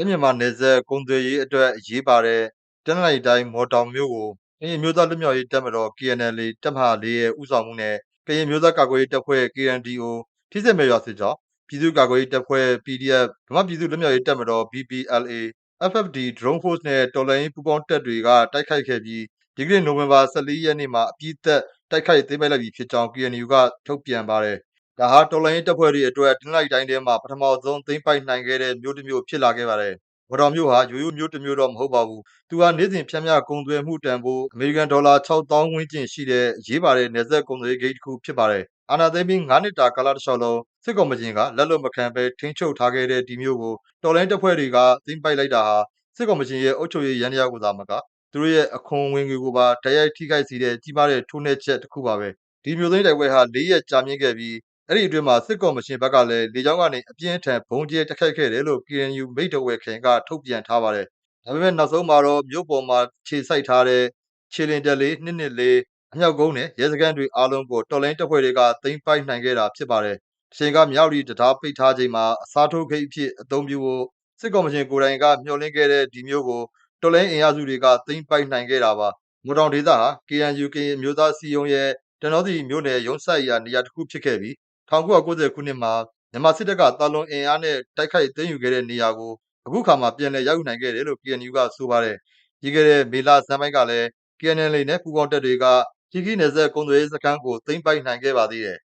ရှမ်းမြန်မာနယ်စပ်ကုန်သွယ်ရေးအတွက်အရေးပါတဲ့တနင်္သာရီတိုင်းမော်တောင်မြို့ကိုကရင်မျိုးသားလွတ်မြောက်ရေးတပ်မတော် KNLA တပ်မဟာ၄ရဲ့ဦးဆောင်မှုနဲ့ကရင်မျိုးသားကာကွယ်ရေးတပ်ဖွဲ့ KNDO ထိစက်မဲ့ရွာစစ်ကြောင်းပြည်သူ့ကာကွယ်ရေးတပ်ဖွဲ့ PDF ဗမာပြည်သူ့လွတ်မြောက်ရေးတပ်မတော် BPLA FFD Drone Force နဲ့တော်လှန်ရေးပူးပေါင်းတပ်တွေကတိုက်ခိုက်ခဲ့ပြီးဒီကနေ့နိုဝင်ဘာ14ရက်နေ့မှာအပြည့်သက်တိုက်ခိုက်သိမ်းပိုက်လိုက်ပြီဖြစ်ကြောင်း KNU ကထုတ်ပြန်ပါတယ် ဒါဟာတော်လှန်ရေးတပ်ဖွဲ့တွေအတွက်တနင်္သာရီတိုင်းထဲမှာပထမဆုံးသိမ်းပိုက်နိုင်ခဲ့တဲ့မြို့တစ်မြို့ဖြစ်လာခဲ့ပါတယ်။ဝတော်မြို့ဟာရိုးရိုးမြို့တစ်မြို့တော့မဟုတ်ပါဘူး။သူဟာနေ့စဉ်ဖြန့်မြကုန်သွယ်မှုတန်ဖိုးအမေရိကန်ဒေါ်လာ6000ဝန်းကျင်ရှိတဲ့အရေးပါတဲ့နယ်စပ်ကုန်သွယ်ရေးဂိတ်တစ်ခုဖြစ်ပါတယ်။အာနာသိမ်းပြီး9နှစ်တာကာလတစ်လျှောက်လုံးစစ်ကောင်မကြီးကလက်လွတ်မခံဘဲထိန်းချုပ်ထားခဲ့တဲ့ဒီမြို့ကိုတော်လိုင်းတပ်ဖွဲ့တွေကသိမ်းပိုက်လိုက်တာဟာစစ်ကောင်မကြီးရဲ့အုပ်ချုပ်ရေးရန်တရားကိုသာမကသူတို့ရဲ့အခွန်ဝင်ငွေကိုပါတိုက်ရိုက်ထိခိုက်စေတဲ့ကြီးမားတဲ့ထိုးနှက်ချက်တစ်ခုပါပဲ။ဒီမျိုးသိမ်းတိုက်ပွဲဟာ၄ရက်ကြာမြင့်ခဲ့ပြီး အဲ့ဒီအတွင်းမှာစစ်ကောင်မရှင်ဘက်ကလည်းလေကြောင်းကနေအပြင်းအထန်ဘုံကျဲတိုက်ခိုက်ခဲ့တယ်လို့ KNU မိတ်တော်ဝဲခင်ကထုတ်ပြန်ထားပါတယ်။ဒါပေမဲ့နောက်ဆုံးမှာတော့မြို့ပေါ်မှာခြေစိုက်ထားတဲ့ခြေလင်တက်လေးနှစ်နှစ်လေးအမြောက်ကုန်းနဲ့ရဲစခန်းတွေအားလုံးကိုတော်လိုင်းတပ်ဖွဲ့တွေကသိမ်းပိုက်နိုင်ခဲ့တာဖြစ်ပါတယ်။တစ်ချိန်ကမြောက်ရီတရားပိတ်ထားချိန်မှာအစားထိုးခိတ်အဖြစ်အသုံးပြုဖို့စစ်ကောင်မရှင်ကိုယ်တိုင်ကမျှော်လင့်ခဲ့တဲ့ဒီမျိုးကိုတော်လိုင်းအင်အားစုတွေကသိမ်းပိုက်နိုင်ခဲ့တာပါ။မူတောင်ဒေသဟာ KNU ကရင်မျိုးသားစီယုံရဲ့တနော်စီမြို့နယ်ရုံးဆိုင်ရာနေရာတစ်ခုဖြစ်ခဲ့ပြီး 1990ခုနှစ်မှာမြန်မာစစ်တပ်ကတာလွန်အင်အားနဲ့တိုက်ခိုက်သိမ်းယူခဲ့တဲ့နေရာကိုအခုခါမှပြန်လည်ရောက်ယူနိုင်ခဲ့တယ်လို့ KNU ကဆိုပါတယ်။ဒီကနေ့မေလဇန်ပိုင်းကလည်း KNLA နဲ့ပူးပေါင်းတပ်တွေကကြီးကြီးနယ်စပ်ကုန်သွယ်ရေးစခန်းကိုသိမ်းပိုက်နိုင်ခဲ့ပါသေးတယ်